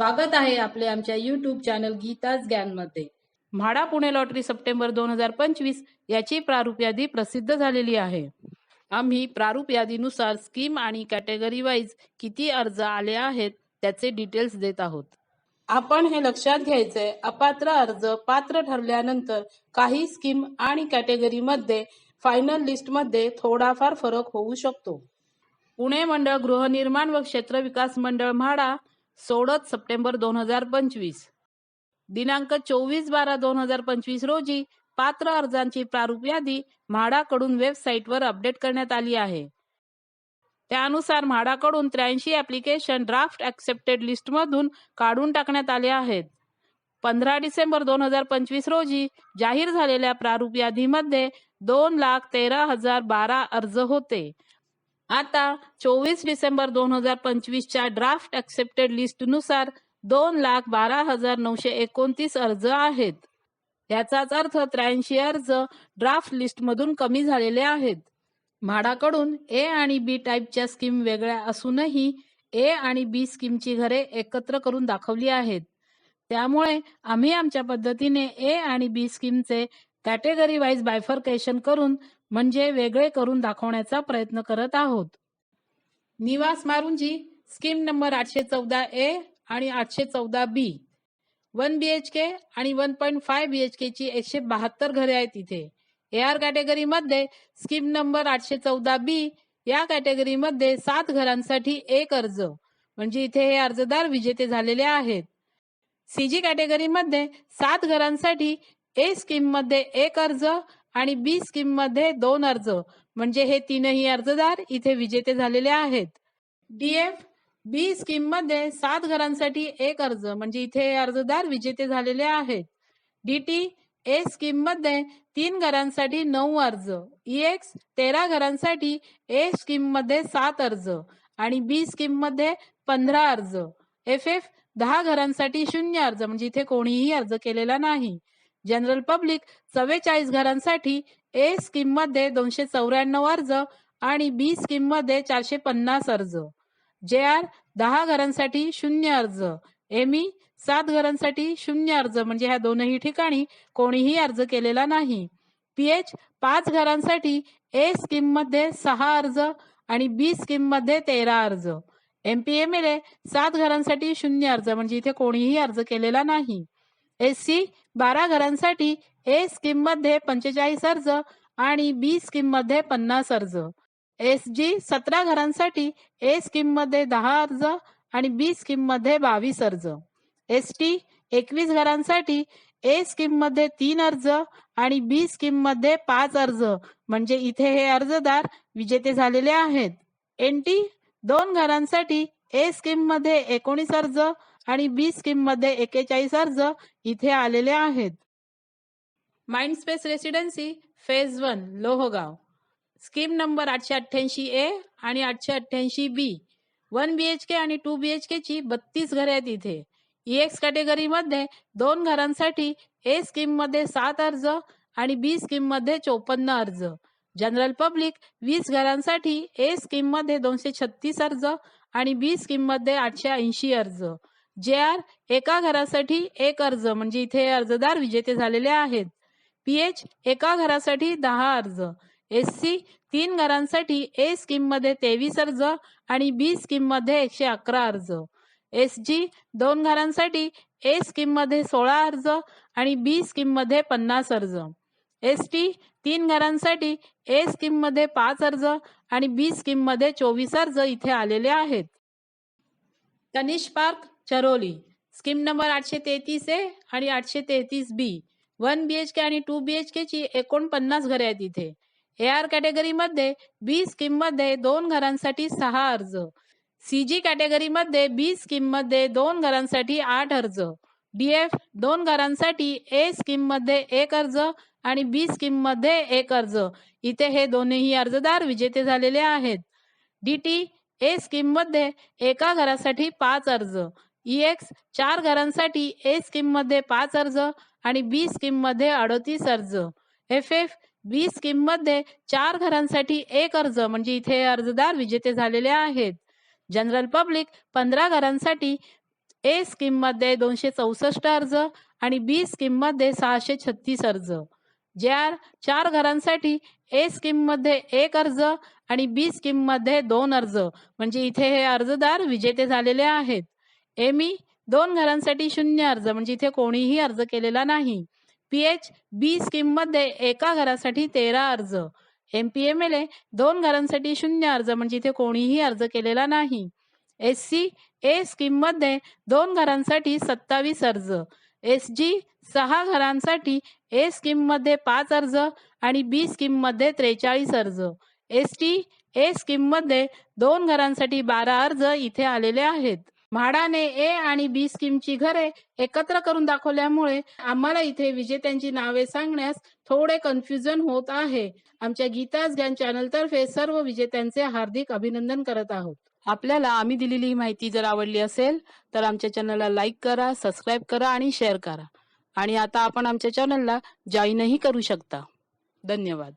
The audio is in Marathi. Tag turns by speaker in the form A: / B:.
A: स्वागत आहे आपले आमच्या युट्यूब चॅनल गीताज ज्ञानमध्ये म्हाडा पुणे लॉटरी सप्टेंबर दोन हजार पंचवीस याची प्रारूप यादी प्रसिद्ध झालेली आहे. आम्ही प्रारूप यादीनुसार स्कीम आणि कॅटेगरी वाईज किती अर्ज आले आहेत त्याचे डिटेल्स देत आहोत. आपण हे लक्षात घ्यायचंय अपात्र अर्ज पात्र ठरल्यानंतर काही स्कीम आणि कॅटेगरीमध्ये फायनल लिस्टमध्ये थोडाफार फरक होऊ शकतो. पुणे मंडळ गृहनिर्माण व क्षेत्र विकास मंडळ म्हाडा सोडत सप्टेंबर दोन हजार पंचवीस. दिनांक चोवीस बारा दोन हजार पंचवीस रोजी पात्र अर्जांची प्रारूप यादी म्हाडाकडून वेबसाईटवर अपडेट करण्यात आली आहे. त्यानुसार म्हाडाकडून त्र्याऐंशी ऍप्लिकेशन ड्राफ्ट ऍक्सेप्टेड लिस्टमधून काढून टाकण्यात आले आहेत. पंधरा डिसेंबर दोन हजार पंचवीस रोजी जाहीर झालेल्या प्रारूप यादीमध्ये दोन लाख तेरा हजार बारा अर्ज होते. आता चोवीस डिसेंबर दोन हजार पंचवीसच्या ड्राफ्ट ऍक्सेप्टेड लिस्टनुसार दोन लाख बारा हजार नऊशे एकोणतीस अर्ज आहेत. याचाच अर्थ त्र्याऐंशी अर्ज ड्राफ्ट लिस्टमधून कमी झालेले आहेत. म्हाडाकडून ए आणि बी टाईपच्या स्कीम वेगळ्या असूनही ए आणि बी स्कीमची घरे एकत्र करून दाखवली आहेत. त्यामुळे आम्ही आमच्या पद्धतीने ए आणि बी स्कीमचे कॅटेगरी वाईज बायफर्केशन करून म्हणजे वेगळे करून दाखवण्याचा प्रयत्न करत आहोत. निवास मारुंजी स्कीम नंबर आठशे चौदा ए आणि आठशे चौदा बी. वन बी एच के आणि one point five B H केची एकशे बहात्तर घरे आहेत इथे. ए आर कॅटेगरीमध्ये स्कीम नंबर आठशे चौदा बी या कॅटेगरीमध्ये सात घरांसाठी एक अर्ज म्हणजे इथे हे अर्जदार विजेते झालेले आहेत. सीजी कॅटेगरीमध्ये सात घरांसाठी ए स्कीममध्ये एक अर्ज आणि बी स्कीममध्ये दोन अर्ज म्हणजे हे तीनही अर्जदार इथे विजेते झालेले आहेत. डीएफ बी स्कीममध्ये सात घरांसाठी एक अर्ज म्हणजे इथे अर्जदार विजेते झालेले आहेत. डीटी ए स्कीममध्ये तीन घरांसाठी नऊ अर्ज ईएक्स तेरा घरांसाठी ए स्कीममध्ये सात अर्ज आणि बी स्कीममध्ये पंधरा अर्ज. एफ एफ दहा घरांसाठी शून्य अर्ज म्हणजे इथे कोणीही अर्ज केलेला नाही. जनरल पब्लिक चव्वेचाळीस घरांसाठी ए स्कीममध्ये दोनशे चौऱ्याण्णव अर्ज आणि बी स्कीममध्ये चारशे पन्नास अर्ज. जे आर दहा घरांसाठी शून्य अर्ज. एमी सात घरांसाठी शून्य अर्ज. म्हणजे ह्या दोनही ठिकाणी कोणीही अर्ज केलेला नाही. पीएच पाच घरांसाठी ए स्कीममध्ये सहा अर्ज आणि बी स्कीममध्ये तेरा अर्ज. एमपीएमएलए सात घरांसाठी शून्य अर्ज. म्हणजे इथे कोणीही अर्ज केलेला नाही. एस सी बारा घरांसाठी ए स्कीममध्ये पंचेचाळीस अर्ज आणि बी स्कीममध्ये पन्नास अर्ज. एस जी सतरा घरांसाठी ए स्कीममध्ये दहा अर्ज आणि बी स्कीममध्ये बावीस अर्ज. एस टी एकवीस घरांसाठी ए स्कीममध्ये तीन अर्ज आणि बी स्कीममध्ये पाच अर्ज. म्हणजे इथे हे अर्जदार विजेते झालेले आहेत. एन टी दोन घरांसाठी ए स्कीममध्ये एकोणीस अर्ज आणि बी स्कीममध्ये एकेचाळीस अर्ज इथे आलेले आहेत. Mind space residency phase one Lohgaon. Scheme number आठशे अठ्ठ्याऐंशी ए आणि आठशे अठ्ठ्याऐंशी बी वन बी एच के आणि टू बी एच के ची बत्तीस घरे आहेत इथे. ईएक्स कॅटेगरीमध्ये दोन घरांसाठी ए स्कीममध्ये सात अर्ज आणि बी स्कीममध्ये चोपन्न अर्ज. जनरल पब्लिक वीस घरांसाठी ए स्कीममध्ये दोनशे छत्तीस अर्ज आणि बी स्कीममध्ये आठशे ऐंशी अर्ज. जे आर एका घरासाठी एक अर्ज म्हणजे इथे अर्जदार विजेते झालेले आहेत. पीएच एका घरासाठी दहा अर्ज. एस सी तीन घरांसाठी ए स्कीममध्ये तेवीस अर्ज आणि बी स्कीममध्ये एकशे अकरा अर्ज. एस जी दोन घरांसाठी ए स्कीममध्ये सोळा अर्ज आणि बी स्कीममध्ये पन्नास अर्ज. एस टी तीन घरांसाठी ए स्कीममध्ये पाच अर्ज आणि बी स्कीममध्ये चोवीस अर्ज इथे आलेले आहेत. Tanish park Charholi. Scheme number आठशे तेहतीस ए आणि आठशे तेहतीस बी. वन बी एच के आणि टू बी एच के ची एकोणपन्नास घरे आहेत इथे. ए आर कॅटेगरीमध्ये बी स्कीममध्ये दोन घरांसाठी सहा अर्ज. सी जी कॅटेगरीमध्ये बी स्कीममध्ये दोन घरांसाठी आठ अर्ज. डी एफ दोन घरांसाठी ए स्कीममध्ये एक अर्ज आणि बी स्कीममध्ये एक अर्ज. इथे हे दोन्ही अर्जदार विजेते झालेले आहेत. डी टी ए स्कीममध्ये एका घरासाठी पाच अर्ज. ईएक्स चार घरांसाठी ए स्कीममध्ये पाच अर्ज आणि बी स्कीममध्ये अडतीस अर्ज. एफ एफ बी स्कीममध्ये चार घरांसाठी एक अर्ज म्हणजे इथे अर्जदार विजेते झालेले आहेत. जनरल पब्लिक पंधरा घरांसाठी ए स्कीममध्ये दोनशे चौसष्ट अर्ज आणि बी स्कीममध्ये सहाशे छत्तीस अर्ज. जे आर चार घरांसाठी ए स्कीममध्ये एक अर्ज आणि बी स्कीममध्ये दोन अर्ज म्हणजे इथे हे अर्जदार विजेते झालेले आहेत. एमी दोन घरांसाठी शून्य अर्ज म्हणजे इथे कोणीही अर्ज केलेला नाही. पी एच बी स्कीममध्ये एका घरासाठी तेरा अर्ज. M P M L A दोन घरांसाठी शून्य अर्ज म्हणजे इथे कोणीही अर्ज केलेला नाही. एस सी ए स्कीममध्ये दोन घरांसाठी सत्तावीस अर्ज. एस जी सहा घरांसाठी ए स्कीममध्ये पाच अर्ज आणि बी स्कीममध्ये त्रेचाळीस अर्ज. एस टी ए स्कीममध्ये दोन घरांसाठी बारा अर्ज इथे आलेले आहेत. म्हाडाने ए आणि बी स्कीमची घरे एकत्र करून दाखवल्यामुळे आम्हाला इथे विजेत्यांची नावे सांगण्यास थोडे कन्फ्युजन होत आहे. आमच्या गीताज ज्ञान चॅनलतर्फे सर्व विजेत्यांचे हार्दिक अभिनंदन करत आहोत. आपल्याला आम्ही दिलेली ही माहिती जर आवडली असेल तर आमच्या चॅनलला लाईक करा सबस्क्राईब करा आणि शेअर करा. आणि आता आपण आमच्या चॅनलला जॉईनही करू शकता. धन्यवाद.